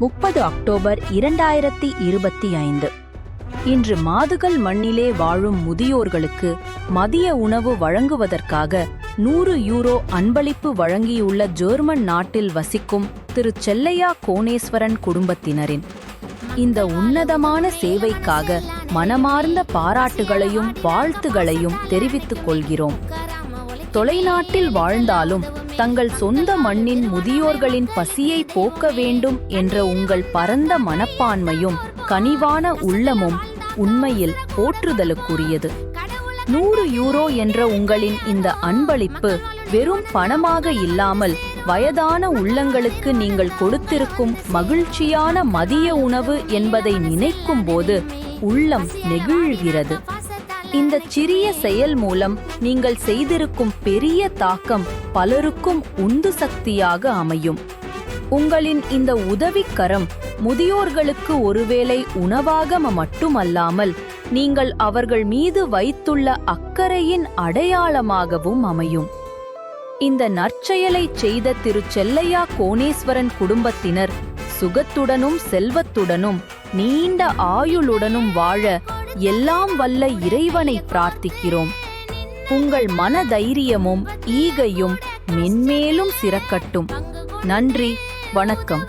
முப்பது அக்டோபர் இரண்டாயிரத்தி இருபத்தி ஐந்து. இன்று மாதுகள் மண்ணிலே வாழும் முதியோர்களுக்கு மதிய உணவு வழங்குவதற்காக நூறு யூரோ அன்பளிப்பு வழங்கியுள்ள ஜெர்மன் நாட்டில் வசிக்கும் திரு செல்லையா கோணேஸ்வரன் குடும்பத்தினரின் இந்த உன்னதமான சேவைக்காக மனமார்ந்த பாராட்டுகளையும் வாழ்த்துகளையும் தெரிவித்துக் கொள்கிறோம். தொலைநாட்டில் வாழ்ந்தாலும் தங்கள் சொந்த மண்ணின் முதியோர்களின் பசியை போக்க வேண்டும் என்ற உங்கள் பரந்த மனப்பான்மையும் கனிவான உள்ளமும் உண்மையில் போற்றுதலுக்குரியது. நூறு யூரோ என்ற உங்களின் இந்த அன்பளிப்பு வெறும் பணமாக இல்லாமல் வயதான உள்ளங்களுக்கு நீங்கள் கொடுத்திருக்கும் மகிழ்ச்சியான மதிய உணவு என்பதை நினைக்கும்போது உள்ளம் நெகிழ்கிறது. இந்த சிறிய செயல் மூலம் நீங்கள் செய்திருக்கும் பெரிய தாக்கம் பலருக்கும் உந்து சக்தியாக அமையும். உங்களின் இந்த உதவிக்கரம் முதியோர்களுக்கு ஒருவேளை உணவாக மட்டுமல்லாமல் நீங்கள் அவர்கள் மீது வைத்துள்ள அக்கறையின் அடையாளமாகவும் அமையும். இந்த நற்செயலை செய்த திரு செல்லையா கோணேஸ்வரன் குடும்பத்தினர் சுகத்துடனும் செல்வத்துடனும் நீண்ட ஆயுளுடனும் வாழ எல்லாம் வல்ல இறைவனை பிரார்த்திக்கிறோம். உங்கள் மன தைரியமும் ஈகையும் மென்மேலும் சிறக்கட்டும். நன்றி வணக்கம்.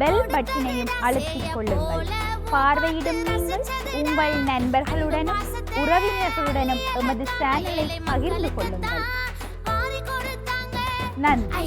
பெல் பட்டனையும் அழுத்திக் கொள்ளுங்கள். பார்வையிடும் நீங்கள் உங்கள் நண்பர்களுடனும் உறவினர்களுடனும் எமது சேனலை பகிர்ந்து கொள்ளுங்கள். நன்றி.